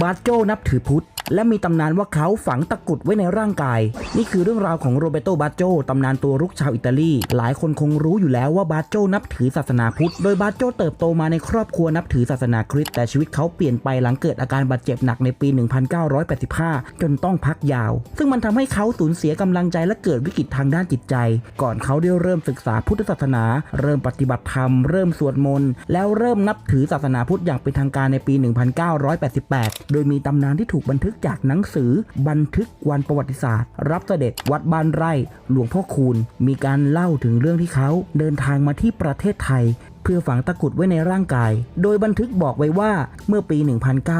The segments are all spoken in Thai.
บาโจนับถือพุทธ และมีตำนานว่าเขาฝังตะกุดไว้ในร่างกาย นี่คือเรื่องราวของโรเบโตบาโจตำนานตัวรุกชาวอิตาลี หลายคนคงรู้อยู่แล้วว่าบาโจนับถือศาสนาพุทธ โดยบาโจเติบโตมาในครอบครัวนับถือศาสนาคริสต์แต่ชีวิตเขาเปลี่ยนไปหลังเกิดอาการบาดเจ็บหนักในปี 1985 จนต้องพักยาว ซึ่งมันทำให้เขาสูญเสียกำลังใจและเกิดวิกฤตทางด้านจิตใจ ก่อนเขาได้เริ่มศึกษาพุทธศาสนา เริ่มปฏิบัติธรรม เริ่มสวดมนต์ แล้วเริ่มนับถือศาสนาพุทธอย่างเป็นทางการในปี 1988 โดยมีตำนานที่ถูกบันทึกจากหนังสือบันทึกวันประวัติศาสตร์ รับเสด็จวัดบ้านไร่หลวงพ่อคูณ มีการเล่าถึงเรื่องที่เขาเดินทางมาที่ประเทศไทยเพื่อฝังตะกรุดไว้ในร่างกาย โดยบันทึกบอกไว้ว่าเมื่อปี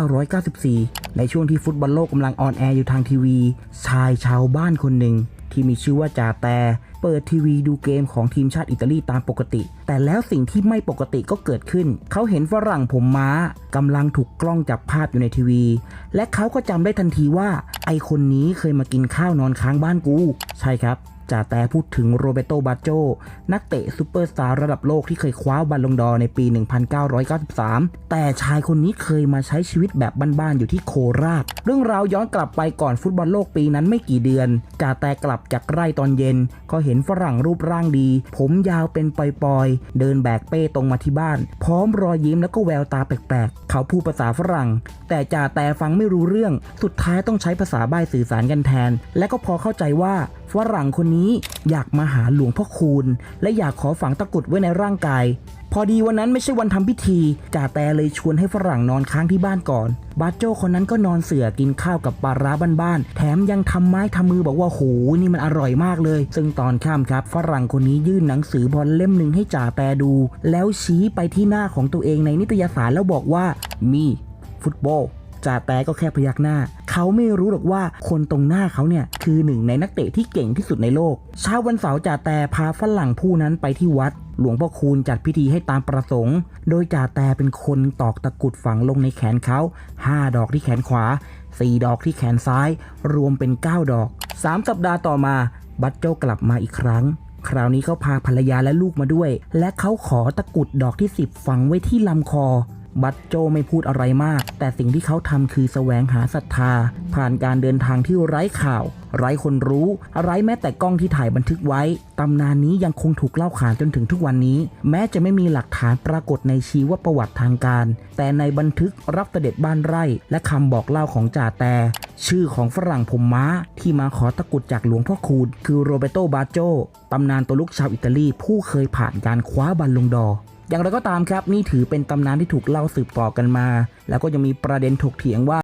1994 ในช่วงที่ฟุตบอลโลกกำลังออนแอร์อยู่ทางทีวี ชายชาวบ้านคนหนึ่ง ที่มีชื่อว่าจาแต่เปิดทีวีดูเกมของทีมชาติอิตาลีตามปกติ แต่แล้วสิ่งที่ไม่ปกติก็เกิดขึ้น เขาเห็นฝรั่งผมม้ากำลังถูกกล้องจับภาพอยู่ในทีวี และเขาก็จำได้ทันทีว่า ไอคนนี้เคยมากินข้าวนอนค้างบ้านกู ใช่ครับ จ่าแต่พูดถึงโรเบโตบาโจนักเตะซูเปอร์สตาร์ระดับโลกที่เคยคว้าบัลลงดอในปี 1993 แต่ชายคนนี้เคยมาใช้ชีวิตแบบบ้านๆอยู่ที่โคราช เรื่องราวย้อนกลับไปก่อนฟุตบอลโลกปีนั้นไม่กี่เดือนจ่าแต่กลับจากไร่ตอนเย็น ก็เห็นฝรั่งรูปร่างดี ผมยาวเป็นปอยๆ เดินแบกเป้ตรงมาที่บ้าน พร้อมรอยยิ้มแล้วก็แววตาแปลกๆ เขาพูดภาษาฝรั่ง แต่จ่าแต่ฟังไม่รู้เรื่อง สุดท้ายต้องใช้ภาษาใบ้สื่อสารกันแทน และก็พอเข้าใจว่าฝรั่งคนนี้อยากมาหาหลวงพ่อคูณ และอยากขอฝังตะกรุดไว้ในร่างกาย พอดีวันนั้นไม่ใช่วันทำพิธีจ่าแต่เลยชวนให้ฝรั่งนอนค้างที่บ้านก่อน บาโจคนนั้นก็นอนเสือกินข้าวกับปลาร้าบ้านๆแถมยังทำไม้ทำมือบอกว่าโหนี่มันอร่อยมากเลย ซึ่งตอนค่ำครับ ฝรั่งคนนี้ยื่นหนังสือบอลเล่มหนึ่งให้จ่าแต่ดู แล้วชี้ไปที่หน้าของตัวเองในนิตยสารแล้วบอกว่ามีฟุตบอลจ่าแต่ก็แค่พยักหน้า เขาไม่รู้หรอกว่าคนตรงหน้าเขาเนี่ยคือหนึ่งในนักเตะที่เก่งที่สุดในโลก เช้าวันเสาร์จ่าแต่พาฝรั่งผู้นั้นไปที่วัด หลวงพ่อคูณจัดพิธีให้ตามประสงค์ โดยจ่าแต่เป็นคนตอกตะกุดฝังลงในแขนเขา 5 ดอกที่แขนขวา 4 ดอกที่แขนซ้าย รวมเป็น 9 ดอก 3 สัปดาห์ต่อมาบัตโจกลับมาอีกครั้งคราวนี้เขาพาภรรยาและลูกมาด้วย และเขาขอตะกุดดอกที่ 10 ฝังไว้ที่ลำคอ บัตโจไม่พูดอะไรมาก แต่สิ่งที่เขาทำคือแสวงหาศรัทธา ผ่านการเดินทางที่ไร้ข่าว ไร้คนรู้ ไร้แม้แต่กล้องที่ถ่ายบันทึกไว้ ตำนานนี้ยังคงถูกเล่าขานจนถึงทุกวันนี้ แม้จะไม่มีหลักฐานปรากฏในชีวประวัติทางการ แต่ในบันทึกรับเสด็จบ้านไร่ และคำบอกเล่าของจ่าแต่ ชื่อของฝรั่งผมม้า ที่มาขอตะกุดจากหลวงพ่อคูณคือโรเบโตบาโจตำนานตัวลูกชาวอิตาลีผู้เคยผ่านการคว้าบัลลงดอ อย่างไรก็ตามครับนี่ถือเป็นตำนานที่ถูกเล่าสืบต่อกันมา แล้วก็ยังมีประเด็นถกเถียงว่า